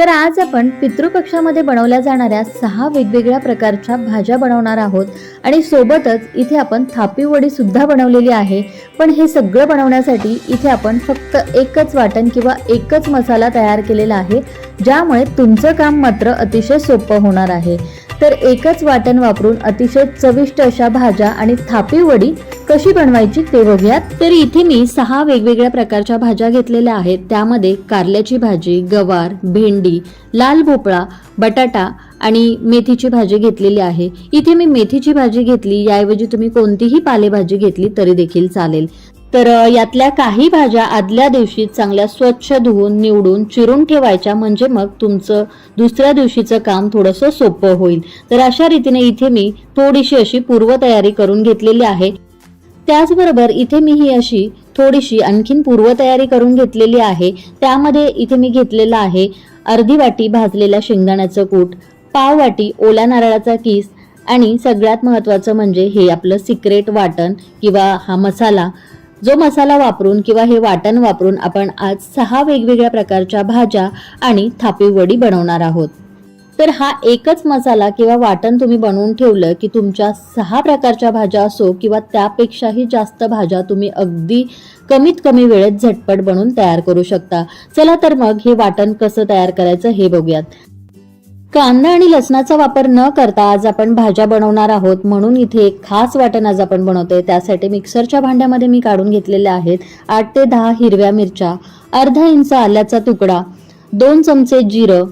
तर आज आपण पितृपक्षामध्ये बनवल्या जाणाऱ्या सहा वेगवेगळ्या प्रकारच्या भाज्या बनवणार आहोत. आणि सोबतच इथे आपण थापी वडी सुद्धा बनवलेली आहे. पण हे सगळं बनवण्यासाठी इथे आपण फक्त एकच वाटण किंवा एकच मसाला तयार केलेला आहे ज्यामुळे तुमचं काम मात्र अतिशय सोपं होणार आहे. तर एकच वाटण वापरून अतिशय चविष्ट अशा भाज्या आणि थापी वडी कशी बनवायची ते बघूयात. तर इथे मी सहा वेगवेगळ्या प्रकारच्या भाज्या घेतलेल्या आहेत. त्यामध्ये कारल्याची भाजी गवार भेंडी लाल भोपळा बटाटा आणि मेथीची भाजी घेतलेली आहे. इथे मी मेथीची भाजी घेतली. याऐवजी तुम्ही कोणतीही पालेभाजी घेतली तरी देखील चालेल. तर यातल्या काही भाज्या आदल्या दिवशी चांगल्या स्वच्छ धुवून निवडून चिरून ठेवायच्या म्हणजे मग तुमचं दुसऱ्या दिवशीचं काम थोडंसं सोपं होईल. तर अशा रीतीने इथे मी थोडीशी अशी पूर्वतयारी करून घेतलेली आहे. त्याचबरोबर इथे मी ही अशी थोडीशी आणखीन पूर्वतयारी करून घेतलेली आहे. त्यामध्ये इथे मी घेतलेला आहे अर्धी वाटी भाजलेल्या शेंगदाण्याचं कूट पाव वाटी ओल्या नारळाचा किस आणि सगळ्यात महत्त्वाचं म्हणजे हे आपलं सिक्रेट वाटण किंवा हा मसाला. जो मसाला वापरून किंवा हे वाटण वापरून आपण आज सहा वेगवेगळ्या प्रकारच्या भाज्या आणि थापी वडी बनवणार आहोत. तर हा एकच मसाला किंवा वाटण तुम्ही बनवून ठेवलं की तुमच्या सहा प्रकारच्या भाज्या असो किंवा त्यापेक्षाही जास्त भाज्या तुम्ही अगदी कमीत कमी वेळेत झटपट बनवून तयार करू शकता. चला तर मग हे वाटण कसं तयार करायचं हे बघूयात. कांदा आणि लसणाचा वापर न करता आज आपण भाज्या बनवणार आहोत म्हणून इथे एक खास वाटण आज आपण बनवतोय. त्यासाठी मिक्सरच्या भांड्यामध्ये मी काढून घेतलेल्या आहेत आठ ते दहा हिरव्या मिरच्या अर्धा इंच आल्याचा तुकडा दोन चमचे जिरं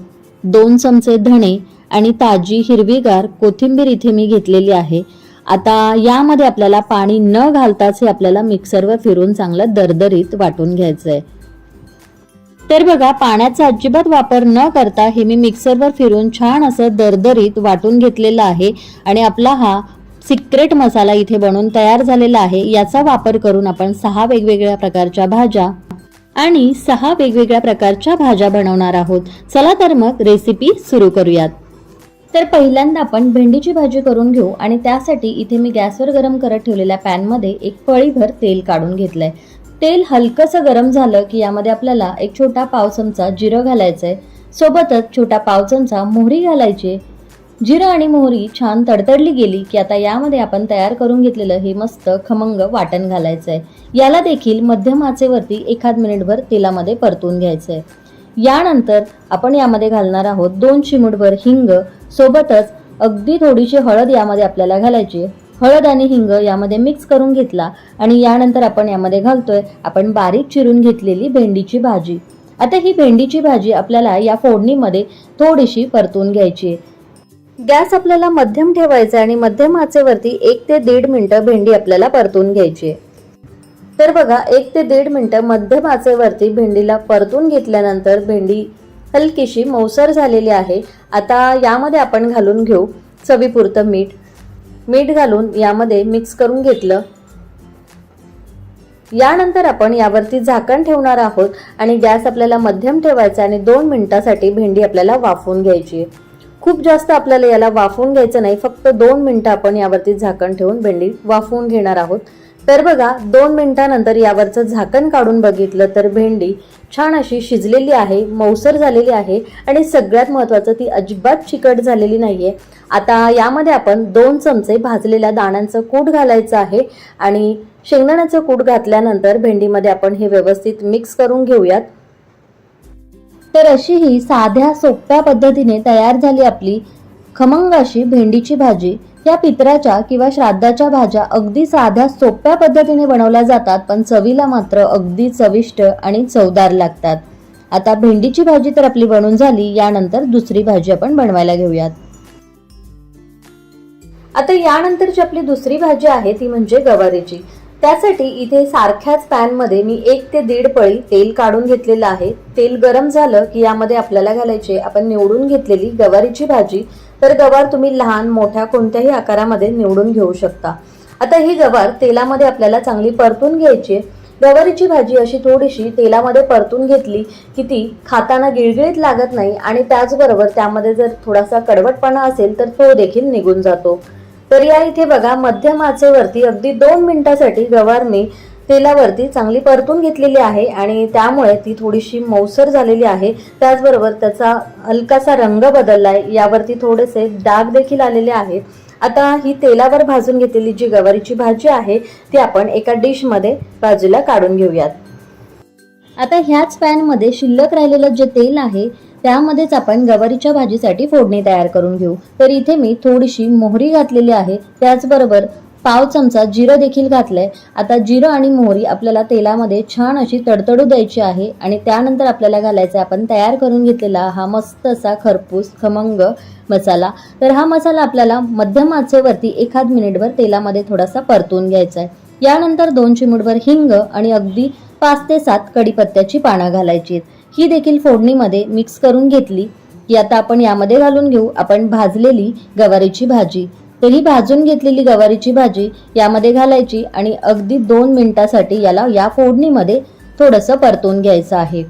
दोन चमचे धणे आणि ताजी हिरवीगार कोथिंबीर इथे मी घेतलेली आहे. आता यामध्ये आपल्याला पाणी न घालताच हे आपल्याला मिक्सरवर फिरून चांगलं दरदरीत वाटून घ्यायचं आहे तर बघा पाण्याचा अजिबात वापर न करता हे मी मिक्सरवर फिरून छान असं दरदरीत वाटून घेतलेलं आहे आणि आपला हा सिक्रेट मसाला इथे बनवून तयार झालेला आहे. याचा वापर करून आपण सहा वेगवेगळ्या प्रकारच्या भाज्या आणि सहा वेगवेगळ्या प्रकारच्या भाज्या बनवणार आहोत. चला तर मग रेसिपी सुरू करूयात. तर पहिल्यांदा आपण भेंडीची भाजी करून घेऊ आणि त्यासाठी इथे मी गॅसवर गरम करत ठेवलेल्या पॅनमध्ये एक पळीभर तेल काढून घेतलं आहे तेल हलकंसं गरम झालं की यामध्ये आपल्याला एक छोटा पाव चमचा जिरं घालायचं आहे सोबतच छोटा पाव चमचा मोहरी घालायची. जिरं आणि मोहरी छान तडतडली गेली की आता यामध्ये आपण तयार करून घेतलेलं हे मस्त खमंग वाटण घालायचं आहे याला देखील मध्यम आचेवरती एखाद मिनिटभर तेलामध्ये परतून घ्यायचं आहे यानंतर आपण यामध्ये घालणार आहोत दोन चिमुटभर हिंग. सोबतच अगदी थोडीशी हळद यामध्ये आपल्याला घालायची. हळद आणि हिंग यामध्ये मिक्स करून घेतला आणि यानंतर आपण यामध्ये घालतोय आपण बारीक चिरून घेतलेली भेंडीची भाजी. आता ही भेंडीची भाजी आपल्याला या फोडणीमध्ये थोडीशी परतून घ्यायची आहे. गॅस आपल्याला मध्यम ठेवायचा आहे आणि मध्यम आचेवरती एक ते दीड मिनटं भेंडी आपल्याला परतून घ्यायची आहे. तर बघा एक ते दीड मिनटं मध्यम आचेवरती भेंडीला परतून घेतल्यानंतर भेंडी हलकीशी मौसर झालेली आहे. आता यामध्ये आपण घालून घेऊ चवीपुरतं मीठ. मीठ घालून यामध्ये मिक्स करून घेतलं. यानंतर आपण यावरती झाकण ठेवणार आहोत आणि गॅस आपल्याला मध्यम ठेवायचा आणि दोन मिनिटासाठी भेंडी आपल्याला वाफवून घ्यायची आहे. खूप जास्त आपल्याला याला वाफवून घ्यायचं नाही फक्त दोन मिनिटं आपण यावरती झाकण ठेवून भेंडी वाफवून घेणार आहोत. तर बघा दोन मिनिटानंतर यावरचं झाकण काढून बघितलं तर भेंडी छान अशी शिजलेली आहे मौसर झालेली आहे आणि सगळ्यात महत्त्वाचं ती अजिबात चिकट झालेली नाही आहे आता यामध्ये आपण दोन चमचे भाजलेल्या दाण्यांचं कूट घालायचं आहे आणि शेंगदाण्याचं कूट घातल्यानंतर भेंडीमध्ये आपण हे व्यवस्थित मिक्स करून घेऊयात. तर अशी ही साध्या सोप्या पद्धतीने तयार झाली आपली खमंग अशी भेंडीची भाजी. या पित्राच्या किंवा श्राद्धाच्या भाज्या अगदी साध्या सोप्या पद्धतीने बनवल्या जातात पण चवीला मात्र अगदी चविष्ट आणि चवदार लागतात. आता भेंडीची भाजी तर आपली बनून झाली यानंतर दुसरी भाजी आपण बनवायला घेऊयात. आता यानंतरची आपली दुसरी भाजी आहे ती म्हणजे गवारीची. त्यासाठी इथे सारख्याच पॅनमध्ये मी एक ते दीड पळी तेल काढून घेतलेलं आहे. तेल गरम झालं की यामध्ये आपल्याला घालायचे आपण निवडून घेतलेली गवारीची भाजी तर गवार तुम्ही लहान मोठ्या कोणत्याही आकारामध्ये निवडून घेऊ शकता आता ही गवार तेलामध्ये आपल्याला चांगली परतून घ्यायची आहे. गवारीची भाजी अशी थोडीशी तेलामध्ये परतून घेतली की ती खाताना गिळगिळीत लागत नाही आणि त्याचबरोबर त्यामध्ये जर थोडासा कडवटपणा असेल तर तो देखील निघून जातो तर या इथे बघा मध्यम आचेवरती अगदी दोन मिनिटासाठी गवार मी तेलावरती चांगली परतून घेतलेली आहे आणि त्यामुळे ती थोडीशी मौसर झालेली आहे. त्याचबरोबर त्याचा हलकासा रंग बदलला आहे यावरती थोडेसे डाग देखील आलेले आहेत. आता ही तेलावर भाजून घेतलेली जी गवारीची भाजी आहे ती आपण एका डिशमध्ये बाजूला काढून घेऊयात. आता ह्याच पॅनमध्ये शिल्लक राहिलेलं जे तेल आहे त्यामध्येच आपण गवारीच्या भाजीसाठी फोडणी तयार करून घेऊ. तर इथे मी थोडीशी मोहरी घातलेली आहे. त्याचबरोबर पाव चमचा जिरं देखील घातलंय. आता जिरं आणि मोहरी आपल्याला तेलामध्ये छान अशी तडतडू द्यायची आहे आणि त्यानंतर आपल्याला घालायचं आहे आपण तयार करून घेतलेला हा मस्त असा खरपूस खमंग मसाला. तर हा मसाला आपल्याला मध्यम आचेवरती एखाद मिनिटभर तेलामध्ये थोडासा परतून घ्यायचा आहे यानंतर दोन चिमूटभर हिंग आणि अगदी पाच ते सात कडीपत्त्याची पानं घालायची आहेत. ही देखील फोडणीमध्ये मिक्स करून घेतली. की आता आपण यामध्ये घालून घेऊ. आपण भाजलेली गवारीची भाजी. तर भाजून घेतलेली गवारीची भाजी यामध्ये घालायची आणि अगदी दोन मिनिटासाठी याला या फोडणीमध्ये थोडंसं परतून घ्यायचं आहे.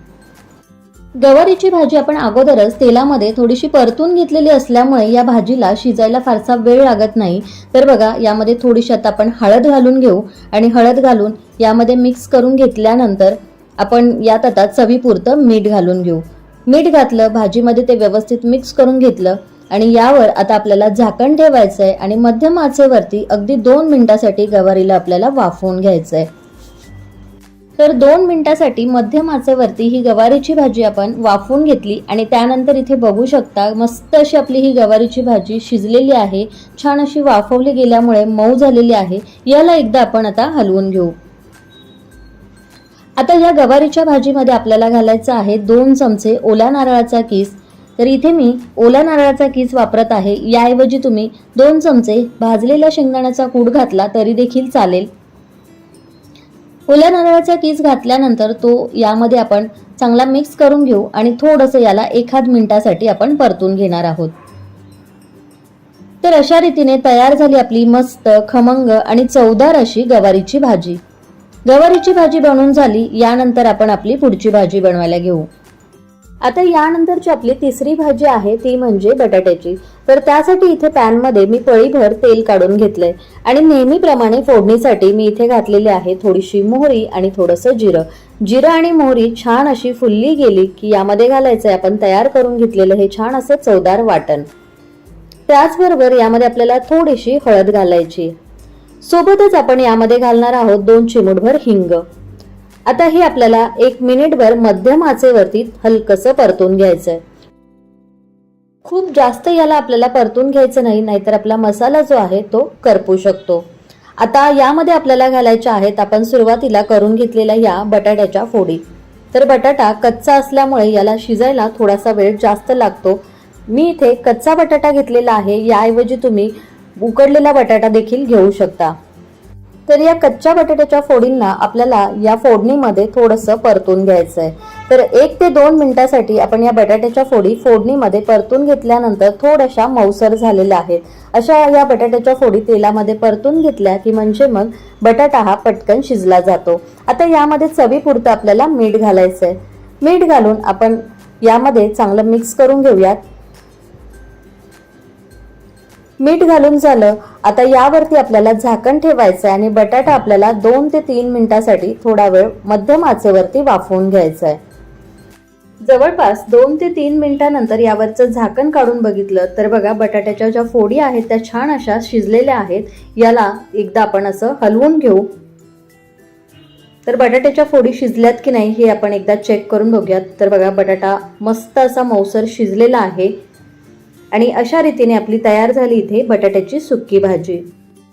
गवारीची भाजी आपण अगोदरच तेलामध्ये थोडीशी परतून घेतलेली असल्यामुळे या भाजीला शिजायला फारसा वेळ लागत नाही. तर बघा यामध्ये थोडीशी आता आपण हळद घालून घेऊ आणि हळद घालून यामध्ये मिक्स करून घेतल्यानंतर आपण यात आता चवीपुरतं मीठ घालून घेऊ. मीठ घातलं भाजीमध्ये ते व्यवस्थित मिक्स करून घेतलं आणि यावर आता आपल्याला झाकण ठेवायचं आहे आणि मध्यम आचेवरती अगदी दोन मिनिटासाठी गवारीला आपल्याला वाफवून घ्यायचं आहे तर दोन मिनिटासाठी मध्यम आचेवरती ही गवारीची भाजी आपण वाफवून घेतली आणि त्यानंतर इथे बघू शकता मस्त अशी आपली ही गवारीची भाजी शिजलेली आहे. छान अशी वाफवली गेल्यामुळे मऊ झालेली आहे. याला एकदा आपण आता हलवून घेऊ. आता या गवारीच्या भाजीमध्ये आपल्याला घालायचं आहे दोन चमचे ओल्या नारळाचा किस. तर इथे मी ओला नारळाचा किस वापरत आहे. याऐवजी तुम्ही दोन चमचे भाजलेल्या शेंगदाण्याचा कूड घातला तरी देखील चालेल. ओल्या नारळाचा किस घातल्यानंतर तो यामध्ये आपण चांगला मिक्स करून घेऊ आणि थोडंसं याला एखाद मिनिटासाठी आपण परतून घेणार आहोत. तर अशा रीतीने तयार झाली आपली मस्त खमंग आणि चवदार अशी गवारीची भाजी. गवारीची भाजी बनवून झाली. यानंतर आपण आपली पुढची भाजी बनवायला घेऊ. आता यानंतरची आपली तिसरी भाजी आहे ती म्हणजे बटाट्याची. तर त्यासाठी इथे पॅनमध्ये मी पळीभर तेल काढून घेतलंय. आणि नेहमीप्रमाणे फोडणीसाठी मी इथे घातलेली आहे थोडीशी मोहरी आणि थोडंसं जिरं. जिरं आणि मोहरी छान अशी फुलली गेली की यामध्ये घालायचंय. आपण तयार करून घेतलेलं हे छान असं चवदार वाटण. त्याचबरोबर यामध्ये आपल्याला थोडीशी हळद घालायची. सोबतच आपण यामध्ये घालणार आहोत दोन चिमूटभर हिंग. आता हे आपल्याला एक मिनिटभर मध्यम आचेवरती हलकसं परतून घ्यायचंय. खूप जास्त याला आपल्याला परतून घ्यायचं नाही नाहीतर आपला मसाला जो आहे तो करपू शकतो. आता यामध्ये आपल्याला घालायच्या आहेत आपण सुरुवातीला करून घेतलेल्या या बटाट्याच्या फोडी. तर बटाटा कच्चा असल्यामुळे याला शिजायला थोडासा वेळ जास्त लागतो. मी इथे कच्चा बटाटा घेतलेला आहे याऐवजी तुम्ही उकडलेला बटाटा देखील घेऊ शकता. तर या कच्च्या बटाट्याच्या फोडींना आपल्याला या फोडणीमध्ये थोडंसं परतून घ्यायचं आहे तर एक ते दोन मिनिटासाठी आपण या बटाट्याच्या फोडी फोडणीमध्ये परतून घेतल्यानंतर थोड्याशा मौसर झालेल्या आहेत. अशा या बटाट्याच्या फोडी तेलामध्ये परतून घेतल्या की म्हणजे मग बटाटा हा पटकन शिजला जातो. आता यामध्ये चवीपुरतं आपल्याला मीठ घालायचं आहे मीठ घालून आपण यामध्ये चांगलं मिक्स करून घेऊयात. मीठ घालून झालं. आता यावरती आपल्याला झाकण ठेवायचं आहे आणि बटाटा आपल्याला दोन ते तीन मिनिटासाठी थोडा वेळ मध्यम आचेवरती वाफवून घ्यायचा आहे. जवळपास दोन ते तीन मिनिटानंतर यावरचं झाकण काढून बघितलं तर बघा बटाट्याच्या ज्या फोडी आहेत त्या छान अशा शिजलेल्या आहेत. याला एकदा आपण असं हलवून घेऊ. तर बटाट्याच्या फोडी शिजल्यात की नाही हे आपण एकदा चेक करून बघूयात. तर बघा बटाटा मस्त असा मौसर शिजलेला आहे. आणि अशा रीतीने आपली तयार झाली इथे बटाट्याची सुक्की भाजी.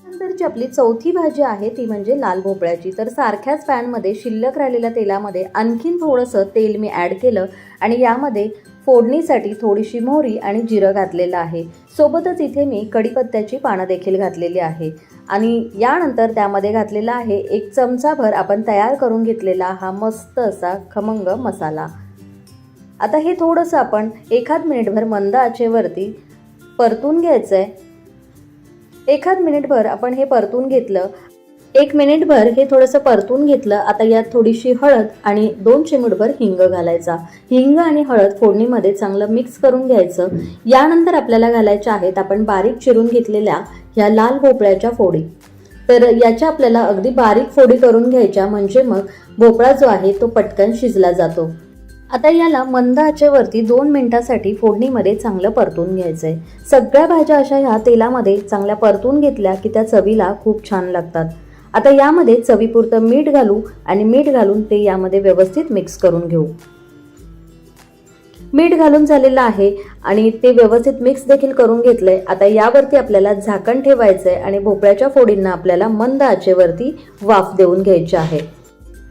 नंतरची आपली चौथी भाजी आहे ती म्हणजे लाल भोपळ्याची. तर सारख्याच पॅनमध्ये शिल्लक राहिलेल्या तेलामध्ये आणखीन थोडंसं तेल मी ॲड केलं आणि यामध्ये फोडणीसाठी थोडीशी मोहरी आणि जिरं घातलेलं आहे. सोबतच इथे मी कढीपत्त्याची पानं देखील घातलेली आहे. आणि यानंतर त्यामध्ये घातलेला आहे एक चमचाभर आपण तयार करून घेतलेला हा मस्त असा खमंग मसाला. आता हे थोडंसं आपण एखाद मिनिटभर मंद आचेवरती परतून घ्यायचं आहे एखाद मिनिटभर आपण हे परतून घेतलं. एक मिनिटभर हे थोडंसं परतून घेतलं. आता यात थोडीशी हळद आणि दोन चिमूटभर हिंग घालायचा. हिंग आणि हळद फोडणीमध्ये चांगलं मिक्स करून घ्यायचं. यानंतर आपल्याला घालायच्या आहेत आपण बारीक चिरून घेतलेल्या ह्या लाल भोपळ्याच्या फोडी. तर याच्या आपल्याला अगदी बारीक फोडी करून घ्यायच्या. म्हणजे मग भोपळा जो आहे तो पटकन शिजला जातो. आता याला मंद आचेवरती दोन मिनिटासाठी फोडणीमध्ये चांगलं परतून घ्यायचंय. सगळ्या भाज्या अशा ह्या तेलामध्ये चांगल्या परतून घेतल्या की त्या चवीला खूप छान लागतात. आता यामध्ये चवीपुरतं मीठ घालू आणि मीठ घालून ते यामध्ये व्यवस्थित मिक्स करून घेऊ. मीठ घालून झालेलं आहे आणि ते व्यवस्थित मिक्स देखील करून घेतलंय. आता यावरती आपल्याला झाकण ठेवायचंय आणि भोपळ्याच्या फोडींना आपल्याला मंद आचेवरती वाफ देऊन घ्यायची आहे.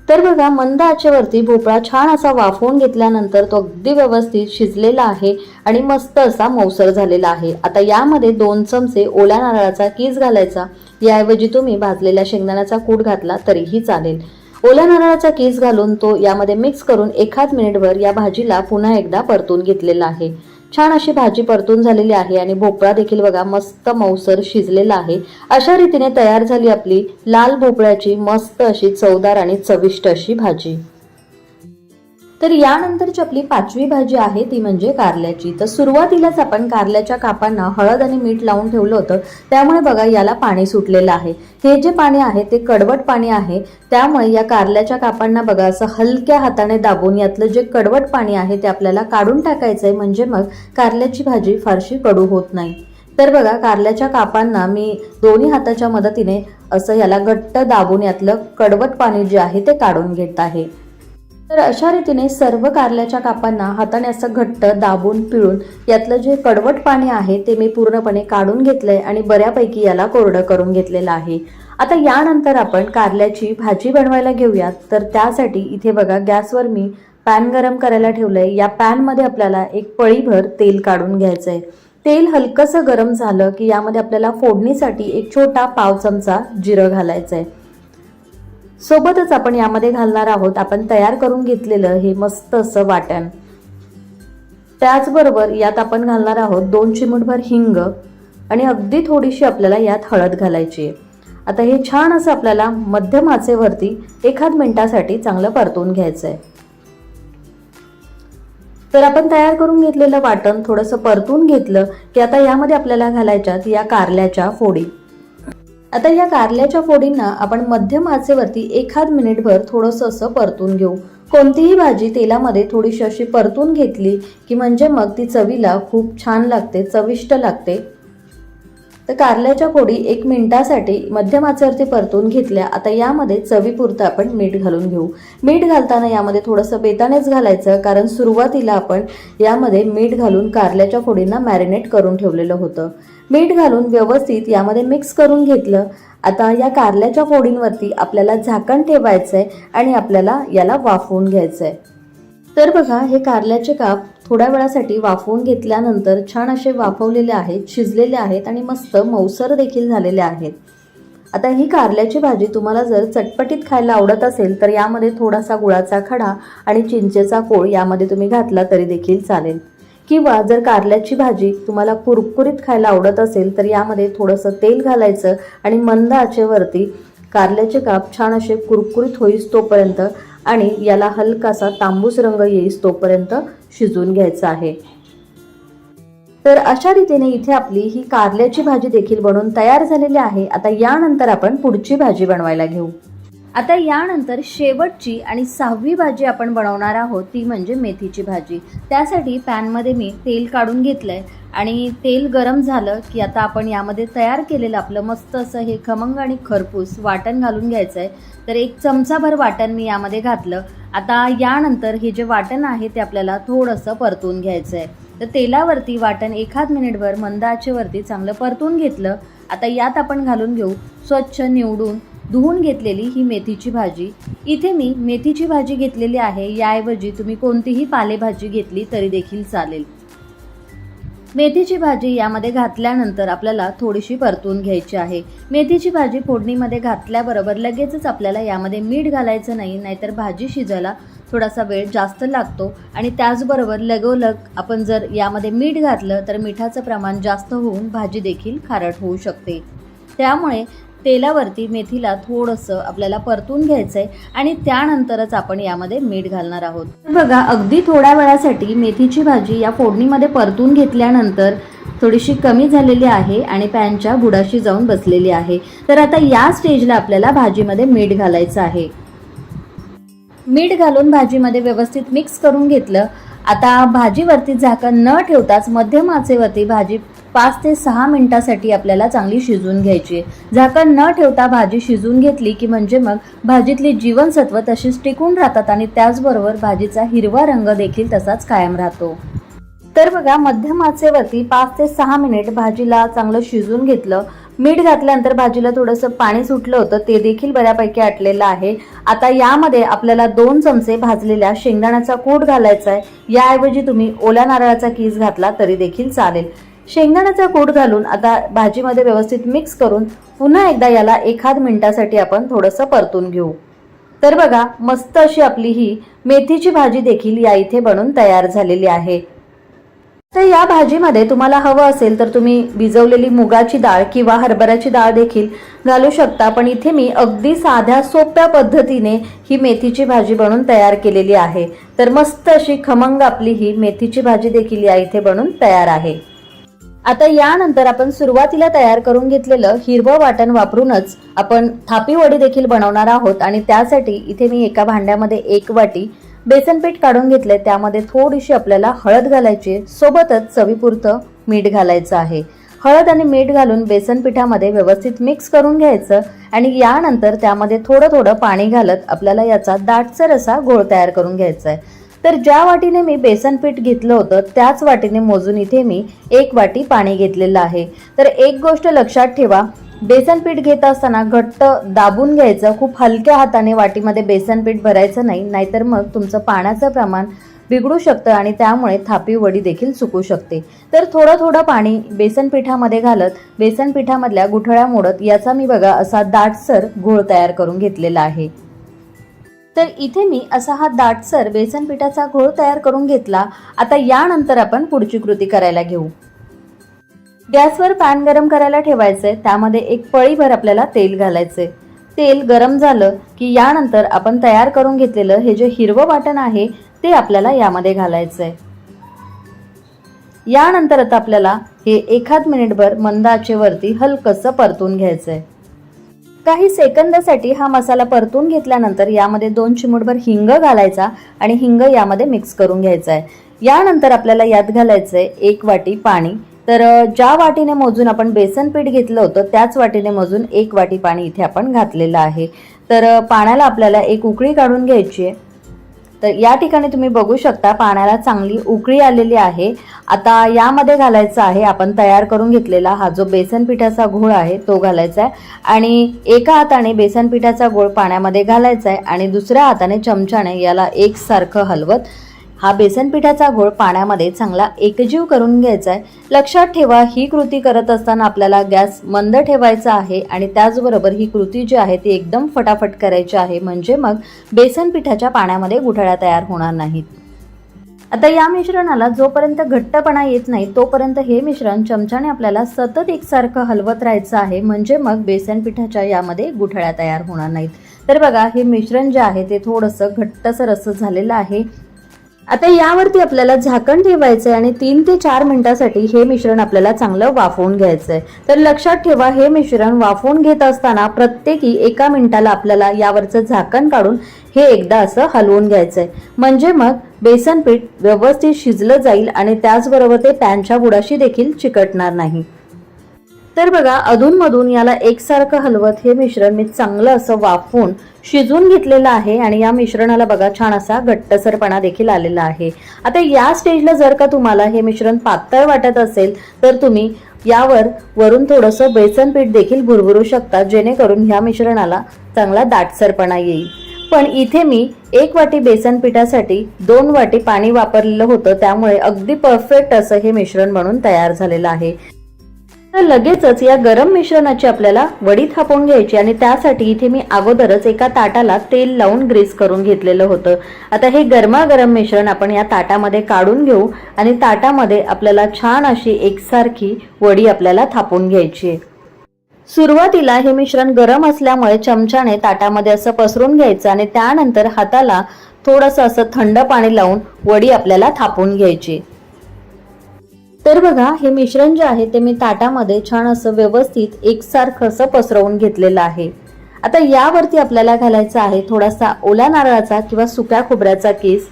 तर बघा मंद आचेवरती भोपळा छान असा वाफवून घेतल्यानंतर तो अगदी व्यवस्थित शिजलेला आहे आणि मस्त असा मौसर झालेला आहे. आता यामध्ये दोन चमचे ओल्या नारळाचा कीस घालायचा. याऐवजी तुम्ही भाजलेल्या शेंगदाण्याचा कूट घातला तरीही चालेल. ओल्या नारळाचा कीस घालून तो यामध्ये मिक्स करून एकाच मिनिटभर या भाजीला पुन्हा एकदा परतून घेतलेला आहे. छान अशी भाजी परतून झालेली आहे आणि भोपळा देखील बघा मस्त मौसर शिजलेला आहे. अशा रीतीने तयार झाली आपली लाल भोपळ्याची मस्त अशी चवदार आणि चविष्ट अशी भाजी. तर यानंतरची आपली पाचवी भाजी आहे ती म्हणजे कारल्याची. तर सुरुवातीलाच आपण कारल्याच्या कापांना हळद आणि मीठ लावून ठेवलं होतं. त्यामुळे बघा याला पाणी सुटलेलं आहे. हे जे पाणी आहे ते कडवट पाणी आहे. त्यामुळे या कारल्याच्या कापांना बघा असं हलक्या हाताने दाबून यातलं जे कडवट पाणी आहे ते आपल्याला काढून टाकायचं आहे म्हणजे मग कारल्याची भाजी फारशी कडू होत नाही. तर बघा कारल्याच्या कापांना मी दोन्ही हाताच्या मदतीने असं याला घट्ट दाबून यातलं कडवट पाणी जे आहे ते काढून घेत आहे. तर अशा रीतीने सर्व कारल्याच्या कापांना हाताने असं घट्ट दाबून पिळून यातलं जे कडवट पाणी आहे ते मी पूर्णपणे काढून घेतलंय आणि बऱ्यापैकी याला कोरडं करून घेतलेलं आहे. आता यानंतर आपण कारल्याची भाजी बनवायला घेऊयात. तर त्यासाठी इथे बघा गॅसवर मी पॅन गरम करायला ठेवलंय. या पॅनमध्ये आपल्याला एक पळीभर तेल काढून घ्यायचं आहे तेल हलकंसं गरम झालं की यामध्ये आपल्याला फोडणीसाठी एक छोटा पाव चमचा जिरं आहे सोबतच आपण यामध्ये घालणार आहोत. आपण तयार करून घेतलेलं हे मस्त असं वाटण. त्याचबरोबर यात आपण घालणार आहोत दोन चिमूटभर हिंग आणि अगदी थोडीशी आपल्याला यात हळद घालायची आहे. आता हे छान असं आपल्याला मध्यम आचेवरती एखाद मिनिटासाठी चांगलं परतवून घ्यायचं आहे तर आपण तयार करून घेतलेलं वाटण थोडंसं परतून घेतलं की आता यामध्ये आपल्याला घालायच्यात या कारल्याच्या फोडी. आता या कारल्याच्या फोडींना आपण मध्यम आचेवरती एखाद मिनिटभर थोडंसं असं परतून घेऊ. कोणतीही भाजी तेलामध्ये थोडीशी अशी परतून घेतली की म्हणजे मग ती चवीला खूप छान लागते चविष्ट लागते. तर कारल्याच्या फोडी एक मिनिटासाठी मध्यम परतून घेतल्या. आता यामध्ये चवीपुरतं आपण मीठ घालून घेऊ. मीठ घालताना यामध्ये थोडंसं बेतानेच घालायचं कारण सुरुवातीला आपण यामध्ये मीठ घालून कारल्याच्या फोडींना मॅरिनेट करून ठेवलेलं होतं. मीठ घालून व्यवस्थित यामध्ये मिक्स करून घेतलं. आता या कारल्याच्या फोडींवरती आपल्याला झाकण ठेवायचं आहे आणि आपल्याला याला वाफवून घ्यायचं आहे तर बघा हे कारल्याचे काप थोड्या वेळासाठी वाफवून घेतल्यानंतर छान असे वाफवलेले आहेत शिजलेले आहेत आणि मस्त मौसर देखील झालेले आहेत. आता ही कारल्याची भाजी तुम्हाला जर चटपटीत खायला आवडत असेल तर यामध्ये थोडासा गुळाचा खडा आणि चिंचेचा कोळ यामध्ये तुम्ही घातला तरी देखील चालेल. किंवा जर कारल्याची भाजी तुम्हाला कुरकुरीत खायला आवडत असेल तर यामध्ये थोडंसं तेल घालायचं आणि मंद आचेवरती कारल्याचे काप छान असे कुरकुरीत होईस तोपर्यंत आणि याला हलकासा तांबूस रंग येईस तोपर्यंत शिजवून घ्यायचा आहे. तर अशा रीतीने इथे आपली ही कारल्याची भाजी देखील बनवून तयार झालेली आहे. आता यानंतर आपण पुढची भाजी बनवायला घेऊ. आता यानंतर शेवटची आणि सहावी भाजी आपण बनवणार आहोत ती म्हणजे मेथीची भाजी. त्यासाठी पॅनमध्ये मी तेल काढून घेतलं आहे आणि तेल गरम झालं की आता आपण यामध्ये तयार केलेलं आपलं मस्त असं हे खमंग आणि खरपूस वाटण घालून घ्यायचं आहे तर एक चमचाभर वाटण मी यामध्ये घातलं. आता यानंतर हे जे वाटण आहे ते आपल्याला थोडंसं परतून घ्यायचं आहे तर तेलावरती वाटण एखाद मिनिटभर मंद आचेवरती चांगलं परतून घेतलं. आता यात आपण घालून घेऊ स्वच्छ निवडून धुवून घेतलेली ही मेथीची भाजी. इथे मी मेथीची भाजी घेतलेली आहे. याऐवजी तुम्ही कोणतीही पालेभाजी घेतली तरी देखील चालेल. मेथीची भाजी यामध्ये घातल्यानंतर आपल्याला थोडीशी परतून घ्यायची आहे. मेथीची भाजी फोडणीमध्ये घातल्याबरोबर लगेचच आपल्याला यामध्ये मीठ घालायचं नाही नाहीतर भाजी शिजायला थोडासा वेळ जास्त लागतो आणि त्याचबरोबर लगोलग आपण जर यामध्ये मीठ घातलं तर मिठाचं प्रमाण जास्त होऊन भाजी देखील खारट होऊ शकते. त्यामुळे तेलावरती मेथीला थोडंसं आपल्याला परतून घ्यायचं आहे आणि त्यानंतरच आपण यामध्ये मीठ घालणार आहोत. बघा अगदी थोड्या वेळासाठी मेथीची भाजी या फोडणीमध्ये परतून घेतल्यानंतर थोडीशी कमी झालेली आहे आणि पॅनच्या बुडाशी जाऊन बसलेली आहे. तर आता या स्टेजला आपल्याला भाजीमध्ये मीठ घालायचं आहे. मीठ घालून भाजीमध्ये व्यवस्थित मिक्स करून घेतलं आता भाजीवरती झाकण न ठेवताच मध्यम आचेवरती भाजी पाच ते सहा मिनिटासाठी आपल्याला चांगली शिजवून घ्यायची. झाकण न ठेवता भाजी शिजवून घेतली की म्हणजे मग भाजीतली जीवनसत्व तशीच टिकून राहतात आणि त्याचबरोबर भाजीचा हिरवा रंग देखील तसाच कायम राहतो. तर बघा मध्यम आचेवरती पाच ते सहा मिनिट भाजीला चांगलं शिजून घेतलं मीठ घातल्यानंतर भाजीला थोडंसं पाणी सुटलं होतं ते देखील बऱ्यापैकी आटलेलं आहे. आता यामध्ये आपल्याला दोन चमचे भाजलेल्या शेंगदाण्याचा कूट घालायचा आहे. याऐवजी तुम्ही ओल्या नारळाचा कीस घातला तरी देखील चालेल. शेंगदाण्याचा कूट घालून आता भाजीमध्ये व्यवस्थित मिक्स करून पुन्हा एकदा याला एखाद मिनिटासाठी आपण थोडंसं परतून घेऊ. तर बघा मस्त अशी आपली ही मेथीची भाजी देखील या इथे बनून तयार झालेली आहे. तर या भाजीमध्ये तुम्हाला हवं असेल तर तुम्ही भिजवलेली मुगाची डाळ किंवा हरभऱ्याची डाळ देखील घालू शकता. पण इथे मी अगदी साध्या सोप्या पद्धतीने ही मेथीची भाजी बनवून तयार केलेली आहे. तर मस्त अशी खमंग आपली ही मेथीची भाजी देखील या इथे बनून तयार आहे. आता यानंतर आपण सुरुवातीला तयार करून घेतलेलं हिरवं वाटण वापरूनच आपण थापी वडी देखील बनवणार आहोत. आणि त्यासाठी इथे मी एका भांड्यामध्ये एक वाटी बेसन पीठ काढून घेतलंय. त्यामध्ये थोडीशी आपल्याला हळद घालायची सोबतच चवीपुरतं मीठ घालायचं आहे. हळद आणि मीठ घालून बेसन पिठामध्ये व्यवस्थित मिक्स करून घ्यायचं आणि यानंतर त्यामध्ये थोडं थोडं पाणी घालत आपल्याला याचा दाटसर असा घोळ तयार करून घ्यायचा आहे. तर ज्या वाटीने मी बेसन पीठ घेतलं होतं त्याच वाटीने मोजून इथे मी एक वाटी पाणी घेतलेलं आहे. तर एक गोष्ट लक्षात ठेवा बेसन पीठ घेत असताना घट्ट दाबून घ्यायचं खूप हलक्या हाताने वाटीमध्ये बेसन पीठ भरायचं नाही नाहीतर मग तुमचं पाण्याचं प्रमाण बिघडू शकतं आणि त्यामुळे थापी वडी देखील चुकू शकते. तर थोडं थोडं पाणी बेसन पिठामध्ये घालत बेसन पिठामधल्या गुठळ्या मोडत याचा मी बघा असा दाटसर घोळ तयार करून घेतलेला आहे. तर इथे मी असा हा दाटसर बेसन पिठाचा घोळ तयार करून घेतला. आता यानंतर आपण पुढची कृती करायला घेऊ. गॅसवर पॅन गरम करायला ठेवायचंय. त्यामध्ये एक पळीभर आपल्याला तेल घालायचंय. तेल गरम झालं की यानंतर आपण तयार करून घेतलेलं हे जे हिरवं वाटण आहे ते आपल्याला यामध्ये घालायचंय. यानंतर आता आपल्याला हे एखाद मिनिटभर मंद आचेवरती हलकसं परतून घ्यायचंय. काही सेकंदासाठी हा मसाला परतून घेतल्यानंतर यामध्ये दोन चिमुटभर हिंग घालायचा आणि हिंग यामध्ये मिक्स करून घ्यायचा आहे यानंतर आपल्याला यात घालायचं आहे एक वाटी पाणी. तर ज्या वाटीने मोजून आपण बेसन पीठ घेतलं होतं त्याच वाटीने मोजून एक वाटी पाणी इथे आपण घातलेलं आहे. तर पाण्याला आपल्याला एक उकळी काढून घ्यायची आहे तर या ठिकाणी तुम्ही बघू शकता पाण्याला चांगली उकळी आलेली आहे. आता यामध्ये घालायचं आहे आपण तयार करून घेतलेला हा जो बेसन पिठाचा घोळ आहे तो घालायचा आहे आणि एका हाताने बेसन पिठाचा गोळ पाण्यामध्ये घालायचा आहे आणि दुसऱ्या हाताने चमच्याने याला एकसारखं हलवत हा बेसन पिठाचा घोळ पाण्यामध्ये चांगला एकजीव करून घ्यायचा आहे लक्षात ठेवा ही कृती करत असताना आपल्याला गॅस मंद ठेवायचा आहे आणि त्याचबरोबर ही कृती जी आहे ती एकदम फटाफट करायची आहे. म्हणजे मग बेसन पिठाच्या पाण्यामध्ये गुठळ्या तयार होणार नाहीत. आता या मिश्रणाला जोपर्यंत घट्टपणा येत नाही तोपर्यंत हे मिश्रण चमच्याने आपल्याला सतत एकसारखं हलवत राहायचं आहे. म्हणजे मग बेसन पिठाच्या यामध्ये गुठळ्या तयार होणार नाहीत. तर बघा हे मिश्रण जे आहे ते थोडंसं घट्टसर असं झालेलं आहे. आता यावरती आपल्याला झाकण ठेवायचं आहे आणि तीन ते चार मिनिटासाठी हे मिश्रण आपल्याला चांगलं वाफवून घ्यायचं आहे तर लक्षात ठेवा हे मिश्रण वाफवून घेत असताना प्रत्येकी एका मिनिटाला आपल्याला यावरचं झाकण काढून हे एकदा असं हलवून घ्यायचं आहे म्हणजे मग बेसन पीठ व्यवस्थित शिजलं जाईल आणि त्याचबरोबर ते पॅनच्या बुडाशी देखील चिकटणार नाही. तर बघा अधूनमधून याला एकसारखं हलवत हे मिश्रण मी चांगलं असं वाफवून शिजून घेतलेलं आहे आणि या मिश्रणाला बघा छान असा घट्टसरपणा देखील आलेला आहे. आता या स्टेजला जर का तुम्हाला हे मिश्रण पातळ वाटत असेल तर तुम्ही यावर वरून थोडंसं बेसन पीठ देखील भुरभुरू शकता जेणेकरून ह्या मिश्रणाला चांगला दाटसरपणा येईल. पण इथे मी एक वाटी बेसन पिठासाठी दोन वाटी पाणी वापरलेलं होतं त्यामुळे अगदी परफेक्ट असं हे मिश्रण म्हणून तयार झालेलं आहे. तर लगेचच या गरम मिश्रणाची आपल्याला वडी थापून घ्यायची आणि त्यासाठी इथे मी अगोदरच एका ताटाला तेल लावून ग्रीस करून घेतलेलं होतं. आता हे गरमागरम मिश्रण आपण या ताटामध्ये काढून घेऊ आणि ताटामध्ये आपल्याला छान अशी एकसारखी वडी आपल्याला थापून घ्यायची आहे. सुरुवातीला हे मिश्रण गरम असल्यामुळे चमच्याने ताटामध्ये असं पसरून घ्यायचं आणि त्यानंतर हाताला थोडंसं असं थंड पाणी लावून वडी आपल्याला थापून घ्यायची तर बघा हे मिश्रण जे आहे ते मी ताटामध्ये छान असं व्यवस्थित एकसारखं असं पसरवून घेतलेलं आहे. आता यावरती आपल्याला घालायचा आहे थोडासा ओला नारळाचा किंवा सुक्या खोबऱ्याचा किस.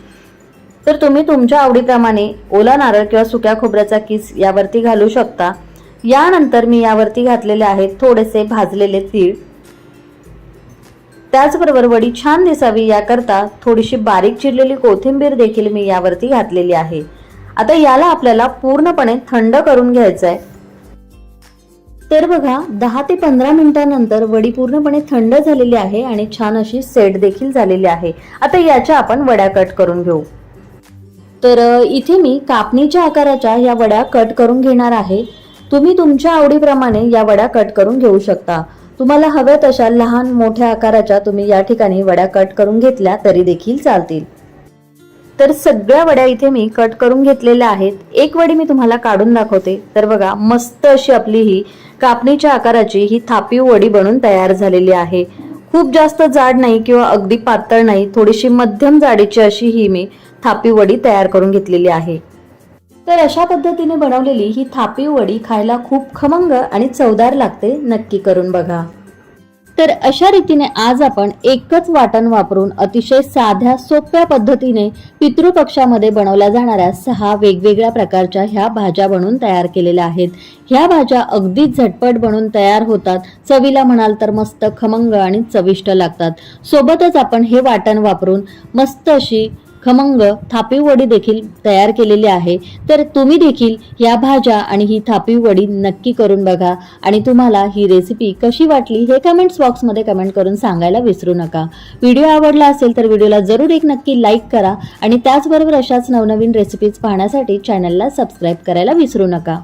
तर तुम्ही तुमच्या आवडीप्रमाणे ओला नारळ किंवा सुक्या खोबऱ्याचा किस यावरती घालू शकता. यानंतर मी यावरती घातलेले आहेत थोडेसे भाजलेले तीळ. त्याचबरोबर वडी छान दिसावी याकरता थोडीशी बारीक चिरलेली कोथिंबीर देखील मी यावरती घातलेली आहे. आता याला आपल्याला पूर्णपणे थंड करून घ्यायचं आहे तर बघा दहा ते पंधरा मिनिटांनंतर वडी पूर्णपणे थंड झालेली आहे आणि छान अशी सेट देखील झालेली आहे. आता याच्या आपण वड्या कट करून घेऊ. तर इथे मी कापणीच्या आकाराच्या या वड्या कट करून घेणार आहे. तुम्ही तुमच्या आवडीप्रमाणे या वड्या कट करून घेऊ शकता. तुम्हाला हव्या तशा लहान मोठ्या आकाराच्या तुम्ही या ठिकाणी वड्या कट करून घेतल्या तरी देखील चालतील. तर सगळ्या वड्या इथे मी कट करून घेतलेल्या आहेत. एक वडी मी तुम्हाला काढून दाखवते. तर बघा मस्त अशी आपली ही कापणीच्या आकाराची ही थापीव वडी बनून तयार झालेली आहे. खूप जास्त जाड नाही किंवा अगदी पातळ नाही थोडीशी मध्यम जाडीची अशी ही मी थापी वडी तयार करून घेतलेली आहे. तर अशा पद्धतीने बनवलेली ही थापी वडी खायला खूप खमंग आणि चवदार लागते. नक्की करून बघा. तर अशा रीतीने आज आपण एकच वाटण वापरून अतिशय साध्या सोप्या पद्धतीने पितृपक्षामध्ये बनवल्या जाणाऱ्या सहा वेगवेगळ्या प्रकारच्या ह्या भाज्या बनवून तयार केलेल्या आहेत. ह्या भाज्या अगदीच झटपट बनवून तयार होतात. चवीला म्हणाल तर मस्त खमंग आणि चविष्ट लागतात. सोबतच आपण हे वाटण वापरून मस्त अशी खमंग थापीवडी देखील तयार केलेली आहे. तर तुम्ही देखील या भाज्या आणि ही थापी वडी नक्की करून बघा आणि तुम्हाला ही रेसिपी कशी वाटली हे कमेंट्स बॉक्समध्ये कमेंट करून सांगायला विसरू नका. व्हिडिओ आवडला असेल तर व्हिडिओला जरूर एक नक्की लाईक करा आणि त्याचबरोबर अशाच नवनवीन रेसिपीज पाहण्यासाठी चॅनलला सबस्क्राईब करायला विसरू नका.